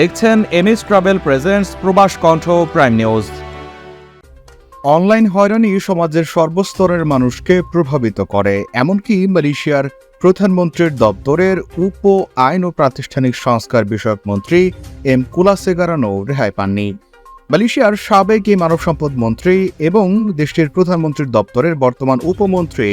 দেখছেন MS travel presents প্রবাস কণ্ঠ প্রাইম নিউজ। অনলাইন হয়রানি সমাজের সর্বস্তরের মানুষকে প্রভাবিত করে, এমনকি মালয়েশিয়ার প্রধানমন্ত্রীর দপ্তরের উপ আইন ও প্রাতিষ্ঠানিক সংস্কার বিষয়ক মন্ত্রী এম কুলাসেগারানো রেহাই পাননি। মালয়েশিয়ার সাবেক এই মানব সম্পদ মন্ত্রী এবং দেশটির প্রধানমন্ত্রীর দপ্তরের বর্তমান উপমন্ত্রী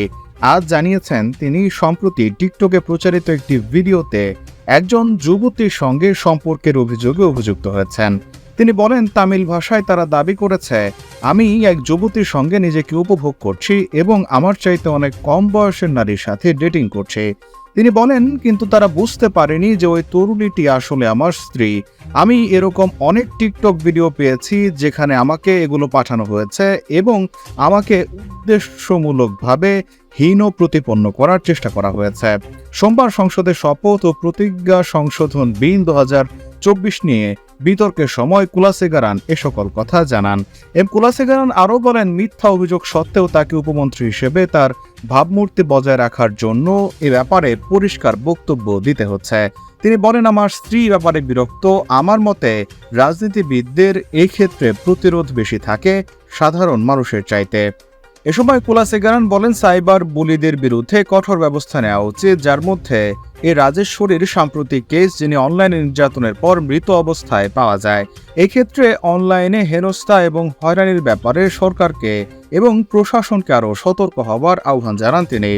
আজ জানিয়েছেন, তিনি সম্প্রতি টিকটকে প্রচারিত একটি ভিডিওতে একজন যুবতীর সঙ্গে সম্পর্কের অভিযোগে অভিযুক্ত হয়েছেন। তিনি বলেন, তামিল ভাষায় তারা দাবি করেছে, আমি এক যুবতীর সঙ্গে নিজেকে উপভোগ করছি এবং আমার চাইতে অনেক কম বয়সের নারীর সাথে ডেটিং করছে। তিনি বলেন, কিন্তু তারা বুঝতে পারেনি যে ওই তরুণীটি আসলে আমার স্ত্রী। আমি এরকম অনেক টিকটক ভিডিও পেয়েছি যেখানে আমাকে এগুলো পাঠানো হয়েছে এবং আমাকে উদ্দেশ্যমূলকভাবে হীন প্রতিপন্ন করার চেষ্টা করা হয়েছে। সোমবার সংসদে শপথ ও প্রতিজ্ঞা সংশোধন বিল দু চব্বিশ নিয়ে বিতর্কের সময় কুলাসেগারান এ সকল কথা জানান। এম কুলাসেগারান আরও বলেন, মিথ্যা অভিযোগ সত্ত্বেও তাকে উপমন্ত্রী হিসেবে তার ভাবমূর্তি বজায় রাখার জন্য এ ব্যাপারে পরিষ্কার বক্তব্য দিতে হচ্ছে। তিনি বলেন, আমার স্ত্রী ব্যাপারে বিরক্ত। আমার মতে, রাজনীতিবিদদের ক্ষেত্রে প্রতিরোধ বেশি থাকে সাধারণ মানুষের চাইতে। এ সময় কুলাসেগারান বলেন, সাইবার বুলিদের বিরুদ্ধে কঠোর ব্যবস্থা নেওয়া উচিত, যার মধ্যে এ রাজেশ্বরীর সাম্প্রতিক কেস যিনি অনলাইনে নির্যাতনের পর মৃত অবস্থায় পাওয়া যায়। এক্ষেত্রে অনলাইনে হেনস্থা এবং হয়রানির ব্যাপারে সরকারকে এবং প্রশাসনকে আরও সতর্ক হবার আহ্বান জানান তিনি।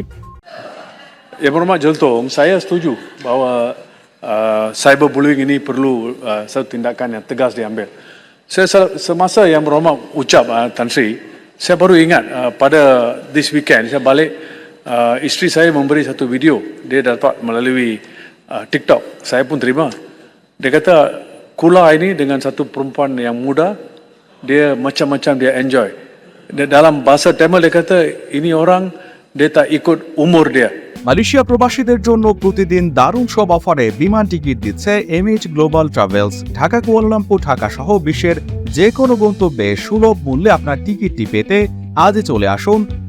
সাইবার বুলিং ইনি পুরলু সব তিন্ডাকান এত গাছ দিয়ে আমবে সে মাসে এম রোমা উচ্চাপ তানশ্রী সে বারু ইংয়ান পাড়ে দিস উইকেন্ড সে বালে uh, isteri saya memberi satu video dia dapat melalui uh, TikTok. Saya pun terima. Dia kata Kula ini dengan satu perempuan yang muda dia macam-macam dia enjoy. Dia dalam bahasa Tamil dia kata ini orang dia tak ikut umur dia. Malaysia প্রবাসীদের জন্য প্রতিদিন দারুণ সব অফারে বিমান ticket দিচ্ছে MH global travels Dhaka Kuala Lumpur Dhaka সহ বিশ্বের যে কোনো গন্তব্যে সুলভ মূল্যে আপনার টিকিটটি পেতে আজই চলে আসুন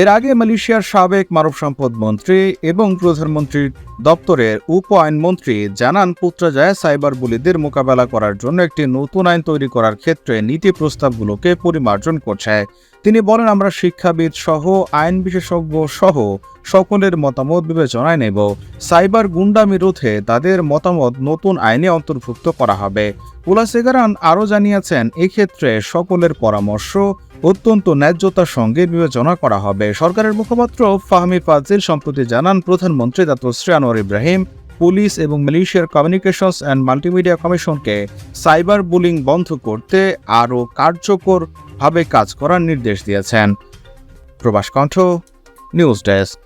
এর আগে মালয়েশিয়ার সাবেক মানব সম্পদ মন্ত্রী এবং প্রধানমন্ত্রীর দপ্তরের উপ আইনমন্ত্রী জানান পুত্রজায় সাইবার বুলিদের মোকাবেলা করার জন্য একটি নতুন আইন তৈরি করার ক্ষেত্রে নীতি প্রস্তাবগুলোকে পরিমার্জন করছে। তিনি বলেন, আমরা শিক্ষাবিদ সহ, আইন বিশেষজ্ঞ সহ সকলের মতামত বিবেচনায় নেব। সাইবার গুন্ডামি রোধে তাদের মতামত নতুন আইনে অন্তর্ভুক্ত করা হবে। কুলাসেগারান আরও জানিয়েছেন, এক্ষেত্রে সকলের পরামর্শ অত্যন্ত ন্যায্যতার সঙ্গে বিবেচনা করা হবে। সরকারের মুখপাত্র ফাহমি ফাজিল সম্প্রতি জানান, প্রধানমন্ত্রী দাতশ্রী আনোয়ার ইব্রাহিম, পুলিশ এবং মালয়েশিয়ার কমিউনিকেশনস অ্যান্ড মাল্টিমিডিয়া কমিশনকে সাইবার বুলিং বন্ধ করতে আরও কার্যকরভাবে কাজ করার নির্দেশ দিয়েছেন। প্রবাস কণ্ঠ, নিউজ ডেস্ক।